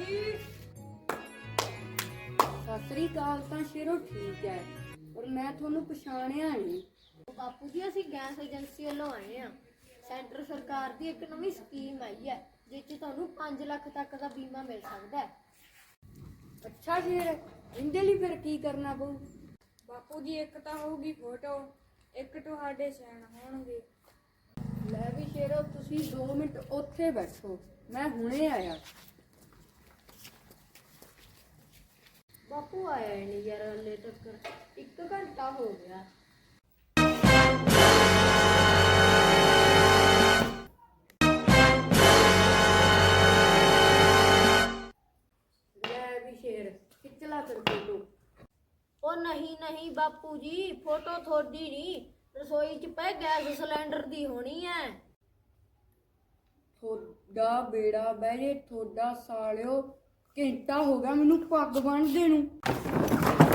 ਜੀ ਸਤਿ ਸ੍ਰੀ ਅਕਾਲ ਤਾਂ ਸ਼ੇਰੋ ਠੀਕ ਹੈ। ਪਰ ਮੈਂ ਤੁਹਾਨੂੰ ਪਛਾਣਿਆ ਨਹੀਂ। ਬਾਪੂ ਜੀ ਅਸੀਂ ਗੈਸ ਏਜੰਸੀ ਵੱਲੋਂ ਆਏ ਆ ਸੈਂਟਰ ਸਰਕਾਰ ਦੀ ਇੱਕ ਨਵੀਂ ਸਕੀਮ ਆਈ ਹੈ ਜਿਸ 'ਚ ਤੁਹਾਨੂੰ 5 ਲੱਖ ਤੱਕ ਦਾ ਬੀਮਾ ਮਿਲ ਸਕਦਾ ਹੈ। ਅੱਛਾ ਸ਼ੇਰ ਇਹਦੇ ਲਈ ਫਿਰ ਕੀ ਕਰਨਾ ਪਊ? ਬਾਪੂ ਜੀ ਇੱਕ ਤਾਂ ਹੋਊਗੀ ਫੋਟੋ ਇੱਕ ਤੁਹਾਡੇ ਸੈਨ ਹੋਣਗੇ। ਲੈ ਵੀ ਸ਼ੇਰੋ ਤੁਸੀਂ 2 ਮਿੰਟ ਉੱਥੇ ਬੈਠੋ ਮੈਂ ਹੁਣੇ ਆਇਆ। ਬਾਪੂ ਆਇਆ ਹੀ ਨਹੀਂ ਯਾਰ ਹਲੇ ਤੱਕ। ਇੱਕ ਘੰਟਾ ਹੋ ਗਿਆ। ਲੈ ਵੀ ਸ਼ੇਰ ਖਿੱਚਲਾ ਫਿਰ ਫੋਟੋ ਉਹ ਨਹੀਂ ਨਹੀਂ ਬਾਪੂ ਜੀ, ਫੋਟੋ ਤੁਹਾਡੀ ਨਹੀਂ। ਰਸੋਈ 'ਚ ਪਏ ਗੈਸ ਸਿਲੰਡਰ ਦੀ ਹੋਣੀ ਹੈ ਤੁਹਾਡਾ ਬੇੜਾ ਬਹਿ ਜੇ, ਤੁਹਾਡਾ ਸਾਲਿਓ। ਘੰਟਾ ਹੋ ਗਿਆ ਮੈਨੂੰ ਪੱਗ ਬੰਨਦੇ ਨੂੰ।